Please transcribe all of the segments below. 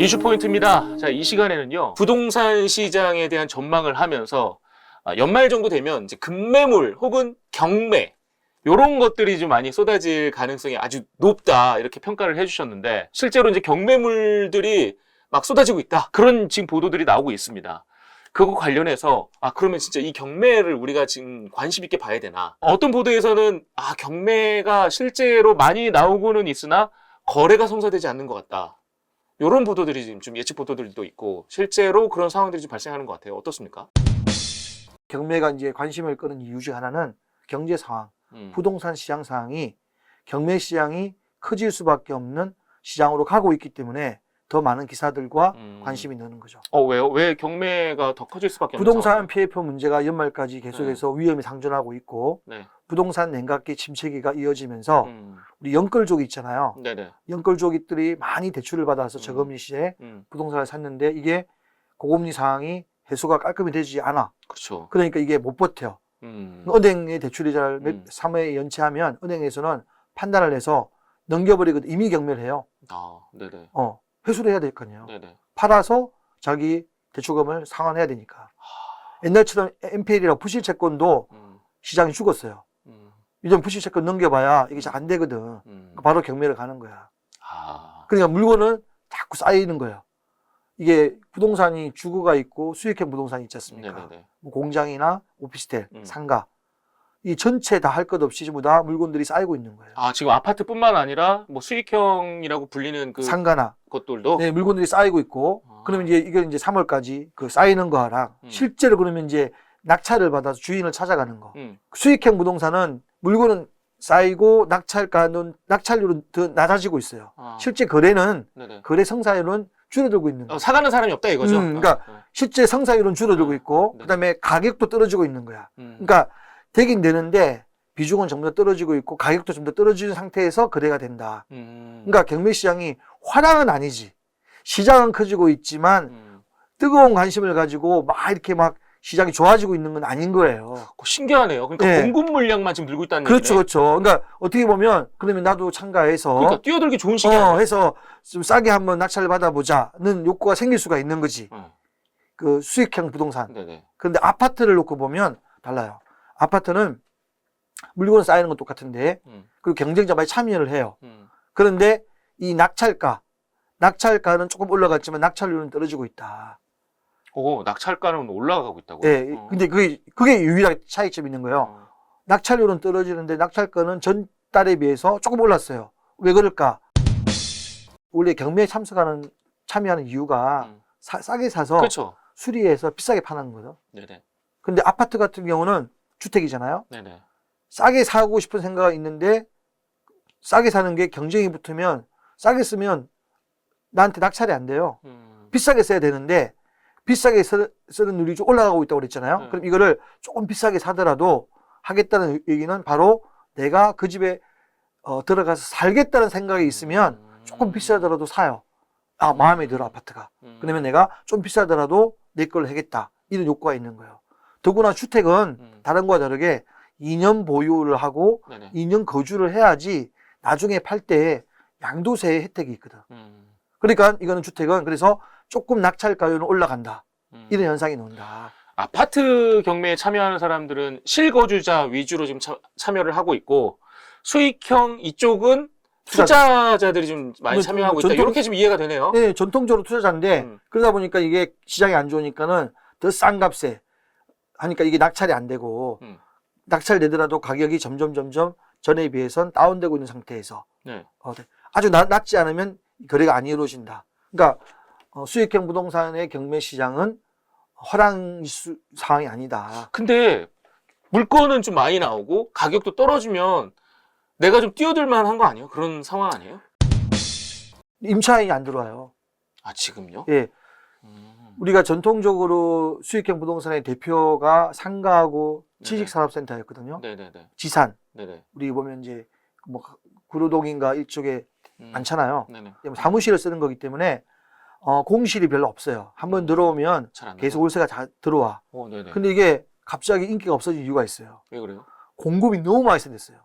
이슈 포인트입니다. 자, 이 시간에는요, 부동산 시장에 대한 전망을 하면서 아, 연말 정도 되면 이제 급매물 혹은 경매, 요런 것들이 좀 많이 쏟아질 가능성이 아주 높다, 이렇게 평가를 해주셨는데, 실제로 이제 경매물들이 막 쏟아지고 있다. 그런 지금 보도들이 나오고 있습니다. 그거 관련해서, 아, 그러면 진짜 이 경매를 우리가 지금 관심 있게 봐야 되나? 어떤 보도에서는, 아, 경매가 실제로 많이 나오고는 있으나, 거래가 성사되지 않는 것 같다. 이런 보도들이 지금 좀 예측 보도들도 있고 실제로 그런 상황들이 좀 발생하는 것 같아요. 어떻습니까? 경매가 이제 관심을 끄는 이유 중 하나는 경제 상황, 음. 부동산 시장 상황이 경매 시장이 커질 수밖에 없는 시장으로 가고 있기 때문에 더 많은 기사들과 음. 관심이 느는 거죠. 어 왜요? 왜 경매가 더 커질 수밖에 없는 부동산? PF 문제가 연말까지 계속해서 위험이 상존하고 있고 네. 부동산 냉각기 침체기가 이어지면서 음. 우리 연끌족이 있잖아요. 네네. 연끌족들이 많이 대출을 받아서 음. 저금리 시에 음. 부동산을 샀는데 이게 고금리 상황이 해소가 깔끔히 되지 않아. 그렇죠. 그러니까 이게 못 버텨. 음. 은행의 대출이자를 몇- 음. 3회 연체하면 은행에서는 판단을 해서 넘겨버리거든. 이미 경매를 해요. 아, 네네. 어, 회수를 해야 될 거 아니에요. 네네. 팔아서 자기 대출금을 상환해야 되니까. 옛날처럼 NPL이라고 부실 채권도 음. 시장이 죽었어요. 음. 요즘 부실채권 넘겨봐야 이게 잘 안 되거든. 음. 바로 경매를 가는 거야. 아. 그러니까 물건은 자꾸 쌓이는 거예요. 이게 부동산이 주거가 있고 수익형 부동산이 있지 않습니까? 네네네. 뭐 공장이나 오피스텔, 음. 상가. 이 전체 다 할 것 없이 전부 다 물건들이 쌓이고 있는 거예요. 아 지금 아파트뿐만 아니라 뭐 수익형이라고 불리는 그 상가나 것들도 네, 물건들이 쌓이고 있고 아. 그러면 이제 이게 이제 3월까지 그 쌓이는 거랑 음. 실제로 그러면 이제 낙찰을 받아서 주인을 찾아가는 거. 음. 수익형 부동산은 물건은 쌓이고 낙찰가는 낙찰률은 더 낮아지고 있어요. 아. 실제 거래는 네네. 거래 성사율은 줄어들고 있는 거예요. 어, 사가는 사람이 없다 이거죠. 음, 그러니까 어, 어. 실제 성사율은 줄어들고 아, 있고 네. 그다음에 가격도 떨어지고 있는 거야. 음. 그러니까 되긴 되는데 비중은 다 떨어지고 있고 가격도 좀 더 떨어지는 상태에서 거래가 된다. 음. 그러니까 경매 시장이 화랑은 아니지. 시장은 커지고 있지만 음. 뜨거운 관심을 가지고 막 이렇게 막 시장이 좋아지고 있는 건 아닌 거예요. 그거 신기하네요. 그러니까 네. 공급 물량만 지금 늘고 있다는 그렇죠, 얘기네. 그렇죠. 그러니까 어떻게 보면 그러면 나도 참가해서 그러니까 뛰어들기 좋은 시기 어? 해서 좀 싸게 한번 낙찰을 받아보자는 욕구가 생길 수가 있는 거지. 어. 그 수익형 부동산. 네네. 그런데 아파트를 놓고 보면 달라요. 아파트는 물건 쌓이는 건 똑같은데 음. 그리고 경쟁자 많이 참여를 해요. 음. 그런데 이 낙찰가, 낙찰가는 조금 올라갔지만 낙찰률은 떨어지고 있다. 오, 낙찰가는 올라가고 있다고. 예, 어. 근데 그게 그게 유일하게 차이점이 있는 거예요. 어. 낙찰률은 떨어지는데 낙찰가는 전 달에 비해서 조금 올랐어요. 왜 그럴까? 원래 경매에 참석하는 참여하는 이유가 음. 사- 싸게 사서 그렇죠. 수리해서 비싸게 파는 거죠. 네네. 근데 아파트 같은 경우는 주택이잖아요. 네네. 싸게 사고 싶은 생각이 있는데 싸게 사는 게 경쟁이 붙으면 싸게 쓰면 나한테 낙찰이 안 돼요. 음. 비싸게 써야 되는데 비싸게 쓰, 쓰는 눈이 좀 올라가고 있다고 그랬잖아요. 네. 그럼 이거를 조금 비싸게 사더라도 하겠다는 얘기는 바로 내가 그 집에 어, 들어가서 살겠다는 생각이 있으면 음. 조금 비싸더라도 사요. 아, 마음에 들어, 아파트가. 음. 그러면 내가 좀 비싸더라도 내 걸 하겠다. 이런 욕구가 있는 거예요. 더구나 주택은 음. 다른 거와 다르게 2년 보유를 하고 네네. 2년 거주를 해야지 나중에 팔 때 양도세의 혜택이 있거든. 음. 그러니까 이거는 주택은 그래서 조금 낙찰가율은 올라간다. 음. 이런 현상이 나온다. 아파트 경매에 참여하는 사람들은 실거주자 위주로 지금 참, 참여를 하고 있고 수익형 이쪽은 투자자들이 좀 많이 뭐, 참여하고 있다. 전통- 이렇게 좀 이해가 되네요. 네, 전통적으로 투자자인데 음. 그러다 보니까 이게 시장이 안 좋으니까는 더 싼 값에 하니까 이게 낙찰이 안 되고 음. 낙찰 되더라도 가격이 점점 점점 전에 비해선 다운되고 있는 상태에서 네. 어, 네. 아주 낮, 낮지 않으면 거래가 안 이루어진다. 그러니까 어, 수익형 부동산의 경매 시장은 허랑 수- 상황이 아니다. 근데 물건은 좀 많이 나오고 가격도 떨어지면 내가 좀 뛰어들 만 한 거 아니에요? 그런 상황 아니에요? 임차인이 안 들어와요. 아 지금요? 예, 음. 우리가 전통적으로 수익형 부동산의 대표가 상가하고 네네. 취직산업센터였거든요. 네네네. 지산 네네. 우리 보면 이제 뭐 구로동인가 이쪽에 음. 많잖아요. 네네. 사무실을 쓰는 거기 때문에 어, 공실이 별로 없어요. 한번 들어오면 잘안 계속 월세가 잘 들어와. 어, 네네. 근데 이게 갑자기 인기가 없어진 이유가 있어요. 왜 그래요? 공급이 너무 많이 생겼어요.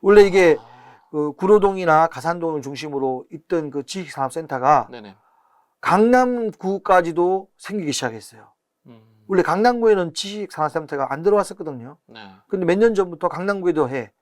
원래 이게 아, 그 구로동이나 가산동을 중심으로 있던 그 지식산업센터가 네네. 강남구까지도 생기기 시작했어요. 음. 원래 강남구에는 지식산업센터가 안 들어왔었거든요. 네. 근데 몇 년 전부터 강남구에도 해.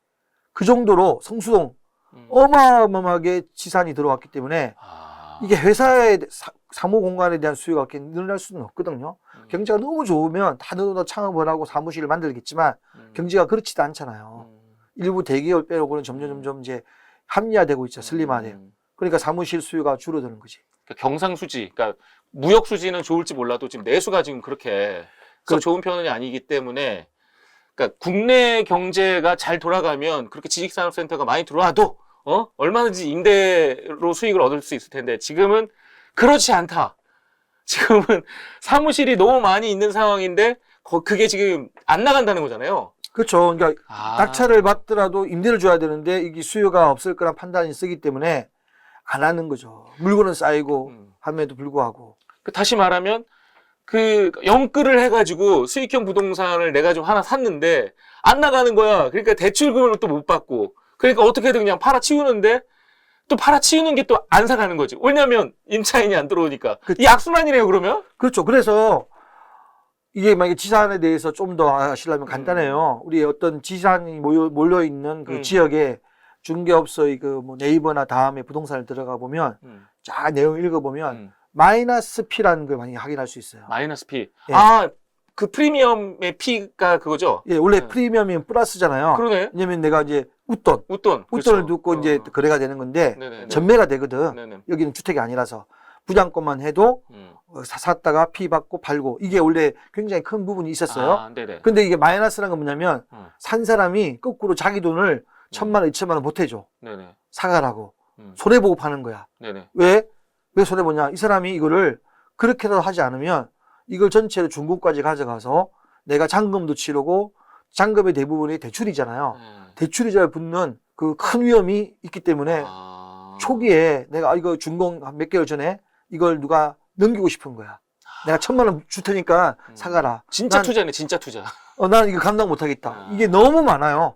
그 정도로 성수동 음. 어마어마하게 지산이 들어왔기 때문에 아. 이게 회사의 사, 사무 공간에 대한 수요가 그렇게 늘어날 수는 없거든요. 음. 경제가 너무 좋으면 다들 창업을 하고 사무실을 만들겠지만 음. 경제가 그렇지도 않잖아요. 음. 일부 대기업 빼고는 점점 점점 이제 합리화되고 있죠. 슬림화돼요. 음. 그러니까 사무실 수요가 줄어드는 거지. 그러니까 경상수지, 그러니까 무역 수지는 좋을지 몰라도 지금 내수가 지금 그렇게 그 그- 좋은 편이 아니기 때문에 그러니까 국내 경제가 잘 돌아가면 그렇게 지식산업센터가 많이 들어와도 어 얼마든지 임대로 수익을 얻을 수 있을 텐데 지금은 그렇지 않다. 지금은 사무실이 너무 많이 있는 상황인데 거- 그게 지금 안 나간다는 거잖아요. 그렇죠. 그러니까 아. 낙찰을 받더라도 임대를 줘야 되는데 이게 수요가 없을 거란 판단이 쓰기 때문에 안 하는 거죠. 물건은 쌓이고 음. 함에도 불구하고. 그 다시 말하면 그 영끌을 해가지고 수익형 부동산을 내가 좀 하나 샀는데 안 나가는 거야. 그러니까 대출금을 또 못 받고 그러니까 어떻게든 그냥 팔아치우는데 또 팔아치우는 게 또 안 사가는 거지. 왜냐면 임차인이 안 들어오니까 그- 이 악순환이네요. 그러면 그렇죠. 그래서 이게 만약에 지산에 대해서 좀 더 아시려면 음. 간단해요. 우리 어떤 지산이 모여, 몰려 있는 그 음. 지역에 중개업소의 그뭐 네이버나 다음에 부동산을 들어가 보면 쫙 내용 읽어보면 음. 마이너스 P라는 걸 많이 확인할 수 있어요. 마이너스 P. 예. 아 그 프리미엄의 P가 그거죠. 예, 원래 네. 프리미엄이 플러스잖아요. 그러네. 왜냐면 내가 이제 웃돈, 웃돈. 웃돈을 그렇죠. 듣고 이제 어. 거래가 되는 건데 네네. 전매가 되거든. 네네. 여기는 주택이 아니라서 부장권만 해도 음. 어, 사- 샀다가 피 받고 팔고 이게 원래 굉장히 큰 부분이 있었어요. 아, 네네. 근데 이게 마이너스라는 건 뭐냐면 음. 산 사람이 거꾸로 자기 돈을 천만 원, 이천만 원 보태줘. 네네. 사가라고. 음. 손해 보고 파는 거야. 네네. 왜? 왜 손해 보냐? 이 사람이 이거를 그렇게라도 하지 않으면 이걸 전체로 중국까지 가져가서 내가 잔금도 치르고 잔금의 대부분이 대출이잖아요. 네. 대출이자에 붙는 그 큰 위험이 있기 때문에 아. 초기에 내가 아, 이거 준공 한몇 개월 전에 이걸 누가 넘기고 싶은 거야. 내가 천만 원 줄 테니까 음. 사가라. 진짜 난- 투자네, 진짜 투자. 어, 난 이거 감당 못 하겠다. 아. 이게 너무 많아요.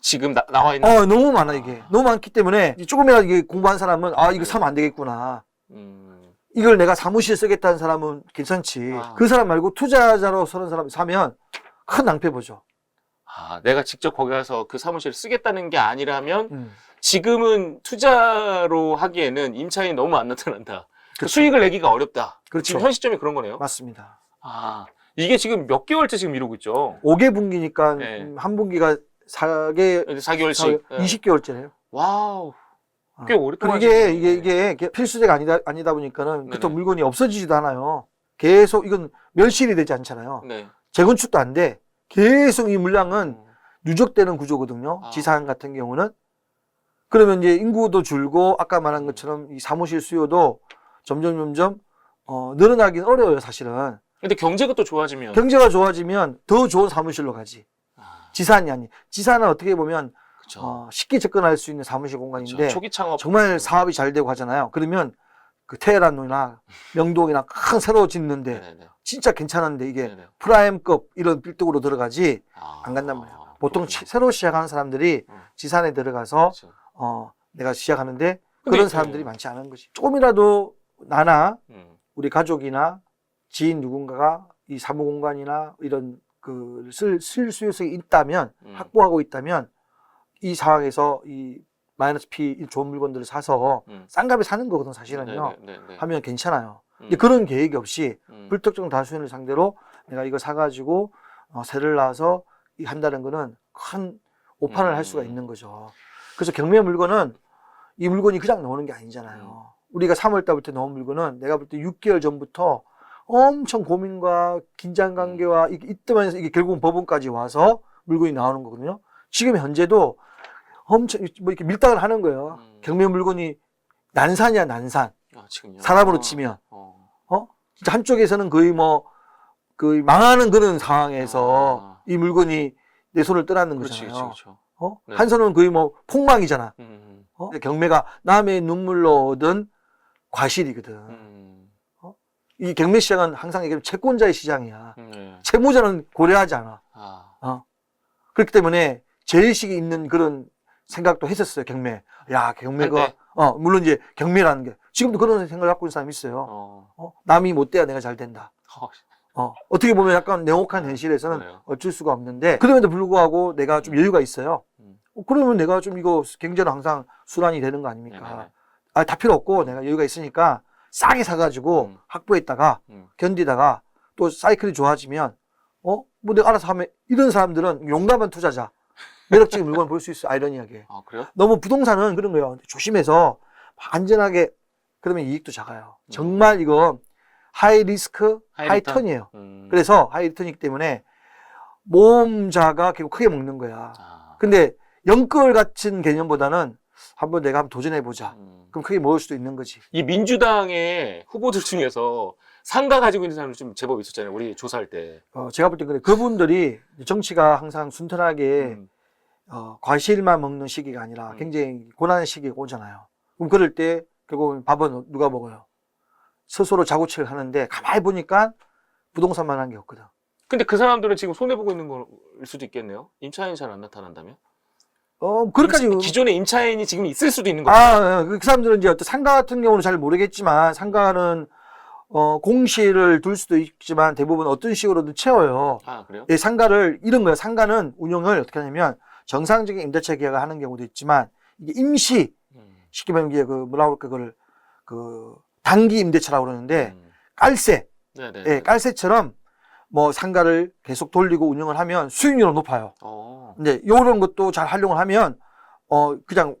지금 나, 나와 있는. 어, 너무 많아, 이게. 너무 많기 때문에 조금이라도 이게 공부한 사람은 아, 이거 사면 안 되겠구나. 음. 이걸 내가 사무실 쓰겠다는 사람은 괜찮지. 아. 그 사람 말고 투자자로 서는 사람 사면 큰 낭패 보죠. 아, 내가 직접 거기 가서 그 사무실을 쓰겠다는 게 아니라면 음. 지금은 투자로 하기에는 임차인이 너무 안 나타난다. 그. 수익을 내기가 어렵다. 그렇죠. 지금 현 시점이 그런 거네요. 맞습니다. 아, 이게 지금 몇 개월째 지금 이러고 있죠. 5개 분기니까 네. 음, 한 분기가 4개, 4개월씩. 예. 20개월째네요. 와우. 아. 꽤 오랫동안. 이게, 이게, 이게, 필수제가 아니다, 아니다 보니까는. 그렇다고 물건이 없어지지도 않아요. 계속 이건 멸실이 되지 않잖아요. 네. 재건축도 안 돼. 계속 이 물량은 음. 누적되는 구조거든요. 아. 지산 같은 경우는. 그러면 이제 인구도 줄고 아까 말한 것처럼 이 사무실 수요도 점점 점점 어, 늘어나긴 어려워요, 사실은. 근데 경제가 또 좋아지면. 경제가 좋아지면 더 좋은 사무실로 가지. 아, 지산이 아니. 지산은 어떻게 보면 그쵸. 어, 쉽게 접근할 수 있는 사무실. 공간인데 초기 창업. 정말 사업이 잘 되고 하잖아요. 그러면 그 테헤란이나 명동이나 큰 새로 짓는데 네네네. 진짜 괜찮은데 이게 네네. 프라임급 이런 빌딩으로 들어가지 아, 안 간단 말이에요. 보통 그렇구나. 치- 새로 시작하는 사람들이 음. 지산에 들어가서 그쵸. 어 내가 시작하는데 그런 이- 사람들이 음. 많지 않은 거지. 조금이라도 나나 음. 우리 가족이나 지인 누군가가 이 사무 공간이나 이런 그쓸 쓸 수요성이 있다면 음. 확보하고 있다면 이 상황에서 이 마이너스 P 이 좋은 물건들을 사서 음. 싼 값에 사는 거거든 사실은요. 네네 네네. 하면 괜찮아요. 음. 그런 계획이 없이 음. 불특정 다수인을 상대로 내가 이거 사가지고 어, 세를 낳아서 이 한다는 거는 큰 오판을 음. 할 수가 있는 거죠. 그래서 경매 물건은 이 물건이 그냥 나오는 게 아니잖아요. 음. 우리가 3월 달부터 나온 물건은 내가 볼 때 6개월 전부터 엄청 고민과 긴장 관계와 이게 있다면서 이게 결국은 법원까지 와서 물건이 나오는 거거든요. 지금 현재도 엄청 뭐 이렇게 밀당을 하는 거예요. 음. 경매 물건이 난산이야 난산. 아. 사람으로 아, 치면. 어. 진짜 한쪽에서는 거의 뭐, 그 망하는 그런 상황에서 아. 이 물건이 내 손을 떠나는 그렇지, 거잖아요. 그렇지, 그렇죠. 어? 네. 한 손은 거의 뭐 폭망이잖아. 음, 어? 경매가 남의 눈물로 얻은 과실이거든. 음, 이 경매 시장은 항상 얘기하면 채권자의 시장이야. 음, 네. 채무자는 고려하지 않아. 아, 그렇기 때문에 제일식이 있는 그런 생각도 했었어요, 경매. 야, 경매가, 할 때? 어, 물론 이제 경매라는 게 지금도 그런 생각을 갖고 있는 사람이 있어요. 어. 어? 남이 못 돼야 내가 잘 된다. 어, 어, 어떻게 보면 약간 냉혹한 현실에서는 그래요. 어쩔 수가 없는데 그럼에도 불구하고 내가 좀 여유가 있어요. 음. 어, 그러면 내가 좀 이거 경제는 항상 순환이 되는 거 아닙니까? 네네네. 아, 다 필요 없고 내가 여유가 있으니까 싸게 사가지고 음. 확보했다가 음. 견디다가 또 사이클이 좋아지면 어? 뭐 내가 알아서 하면 이런 사람들은 용감한 투자자. 매력적인 물건을 볼 수 있어. 아이러니하게. 아, 그래요? 너무 부동산은 그런 거예요. 조심해서 안전하게 그러면 이익도 작아요. 음. 정말 이거 하이 리스크, 하이 하이, 리턴. 턴이에요. 음. 그래서 하이 리턴이기 때문에 모험자가 결국 크게 먹는 거야. 아. 근데 영끌 같은 개념보다는 한번 내가 한번 도전해 보자. 음. 그럼 크게 먹을 수도 있는 거지. 이 민주당의 후보들 중에서 상가 가지고 있는 사람들 좀 제법 있었잖아요. 우리 조사할 때. 어, 제가 볼때 근데 그분들이 정치가 항상 순탄하게 음. 어, 과실만 먹는 시기가 아니라 음. 굉장히 고난의 시기가 오잖아요. 그럼 그럴 때 결국 밥은 누가 먹어요? 스스로 자구책을 하는데 가만히 보니까 부동산만 한 게 없거든. 근데 그 사람들은 지금 손해 보고 있는 걸 수도 있겠네요. 임차인이 잘 안 나타난다면? 어, 그렇게까지. 기존에 임차인이 지금 있을 수도 있는 거죠. 아, 예. 그 사람들은 이제 어떤 상가 같은 경우는 잘 모르겠지만 상가는 어, 공시를 둘 수도 있지만 대부분 어떤 식으로든 채워요. 아, 그래요? 예, 상가를 이런 거예요. 상가는 운영을 어떻게 하냐면 정상적인 임대차 계약을 하는 경우도 있지만 이게 임시 음. 쉽게 말하면 이게 그 뭐라 그럴까 그걸 그 단기 임대차라고 그러는데 음. 깔세, 네네. 예, 깔세처럼 뭐 상가를 계속 돌리고 운영을 하면 수익률은 높아요. 어. 근데 요런 것도 잘 활용을 하면 어 그냥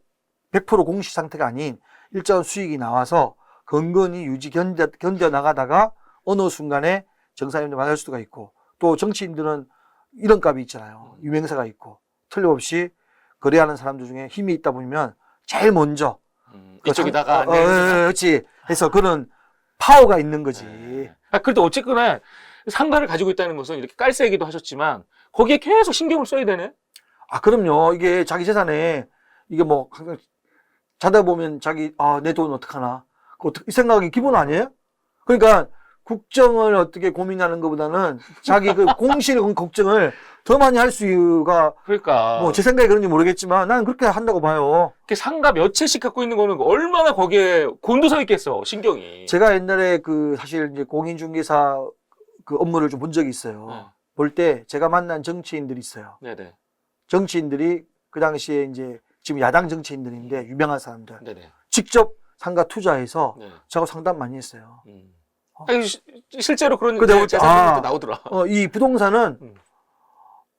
100% 공시 상태가 아닌 일정한 수익이 나와서 건건히 유지 견뎌 견뎌 나가다가 어느 순간에 정상인들 만날 수가 있고 또 정치인들은 이런 값이 있잖아요. 유명세가 있고 틀림없이 거래하는 사람들 중에 힘이 있다 보면 제일 먼저 음. 그 이쪽에다가 상- 어, 안 어, 내는 어, 그렇지. 해서 그런 파워가 있는 거지. 네. 아, 그래도 어쨌거나 상가를 가지고 있다는 것은 이렇게 깔세기도 하셨지만 거기에 계속 신경을 써야 되네. 아, 그럼요. 이게 자기 재산에 이게 뭐 항상 자다 보면 자기 아, 내 돈 어떡하나. 그 어떡- 이 생각이 기본 아니에요? 그러니까 국정을 어떻게 고민하는 것보다는 자기 그 공실 걱정을 더 많이 할 수가 그러니까 뭐 제 생각이 그런지 모르겠지만 나는 그렇게 한다고 봐요. 이렇게 상가 몇 채씩 갖고 있는 거는 얼마나 거기에 곤두서 있겠어 신경이. 제가 옛날에 그 사실 이제 공인중개사 그 업무를 좀 본 적이 있어요. 네. 볼때 제가 만난 정치인들이 있어요. 네네. 정치인들이 그 당시에 이제 지금 야당 정치인들인데 유명한 사람들 네네. 직접 상가 투자해서 네. 저하고 상담 많이 했어요. 음. 어. 아니, 시- 실제로 그런 그 내가 볼 때, 재산들도 아. 나오더라. 어, 이 부동산은 음.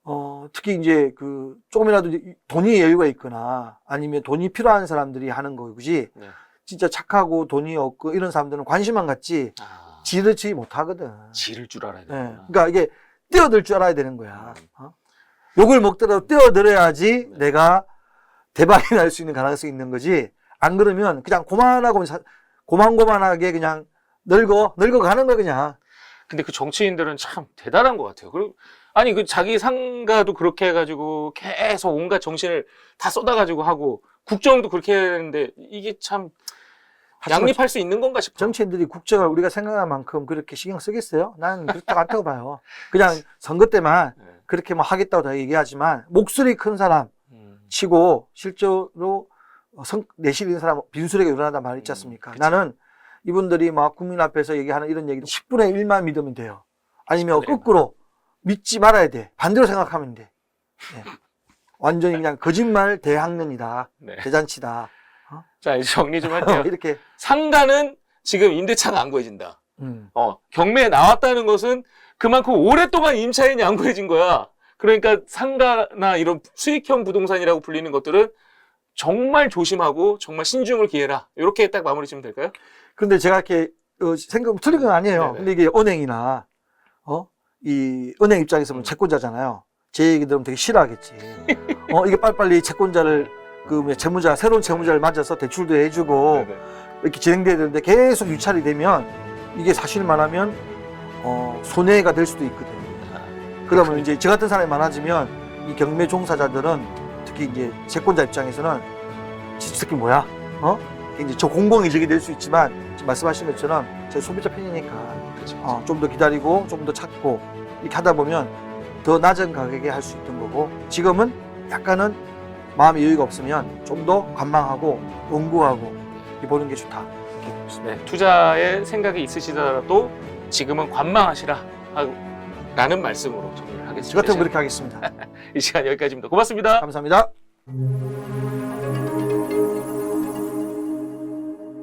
어, 특히 이제 그 조금이라도 이- 돈이 여유가 있거나 아니면 돈이 필요한 사람들이 하는 거지 네. 진짜 착하고 돈이 없고 이런 사람들은 관심만 갖지 아, 지르지 못하거든. 지를 줄 알아야 예. 되구나. 그러니까 이게 뛰어들 줄 알아야 되는 거야. 음. 어? 욕을 먹더라도 뛰어들어야지 네. 내가 대박이 날 수 있는 가능성이 있는 거지. 안 그러면 그냥 고만하고 사- 고만고만하게 그냥 늙어 늙어 가는 거야 그냥. 근데 그 정치인들은 참 대단한 것 같아요. 그리고 아니 그 자기 상가도 그렇게 해가지고 계속 온갖 정신을 다 쏟아가지고 하고 국정도 그렇게 했는데 이게 참 양립할 수 있는 건가 싶어. 정치인들이 국정을 우리가 생각한 만큼 그렇게 신경 쓰겠어요? 나는 그렇다고 않다고 봐요. 그냥 선거 때만 네. 그렇게 뭐 하겠다고 다 얘기하지만 목소리 큰 사람 음. 치고 실제로 성, 내실 있는 사람 빈수레가 일어난단 말 있지 음, 않습니까? 그쵸. 나는 이분들이 막 국민 앞에서 얘기하는 이런 얘기도 10분의 1만 믿으면 돼요. 아니면 10분의 1만. 거꾸로 믿지 말아야 돼. 반대로 생각하면 돼. 예. 완전히 그냥 거짓말 대학년이다. 네. 대잔치다. 자 이제 정리 좀 할게요. 이렇게. 상가는 지금 임대차가 안 구해진다. 음. 어, 경매에 나왔다는 것은 그만큼 오랫동안 임차인이 안 구해진 거야. 그러니까 상가나 이런 수익형 부동산이라고 불리는 것들은 정말 조심하고 정말 신중을 기해라. 이렇게 딱 마무리 지면 될까요? 근데 제가 이렇게 어, 생각 틀린 건 아니에요. 네네. 근데 이게 은행이나 어? 이 은행 입장에서 보면 음. 채권자잖아요. 제 얘기 들으면 되게 싫어하겠지. 어, 이게 빨리빨리 채권자를 그 뭐야, 채무자 새로운 채무자를 맞아서 대출도 해주고 네네. 이렇게 진행돼야 되는데 계속 유찰이 되면 이게 사실 말하면 어, 손해가 될 수도 있거든. 그러면 이제 저 같은 사람이 많아지면 이 경매 종사자들은 특히 이제 채권자 입장에서는 저 새끼 뭐야? 어? 이제 저 공공의적이 될 수 있지만 지금 말씀하신 것처럼 제 소비자 편이니까. 어, 좀 더 기다리고 좀 더 찾고 이렇게 하다 보면 더 낮은 가격에 할 수 있던 거고 지금은 약간은 마음의 여유가 없으면 좀 더 관망하고 연구하고 보는 게 좋다. 네, 투자에 생각이 있으시더라도 지금은 관망하시라 라는 말씀으로 정리를 저 하겠습니다. 같으면 그렇게 하겠습니다. 이 시간 여기까지입니다. 고맙습니다. 감사합니다.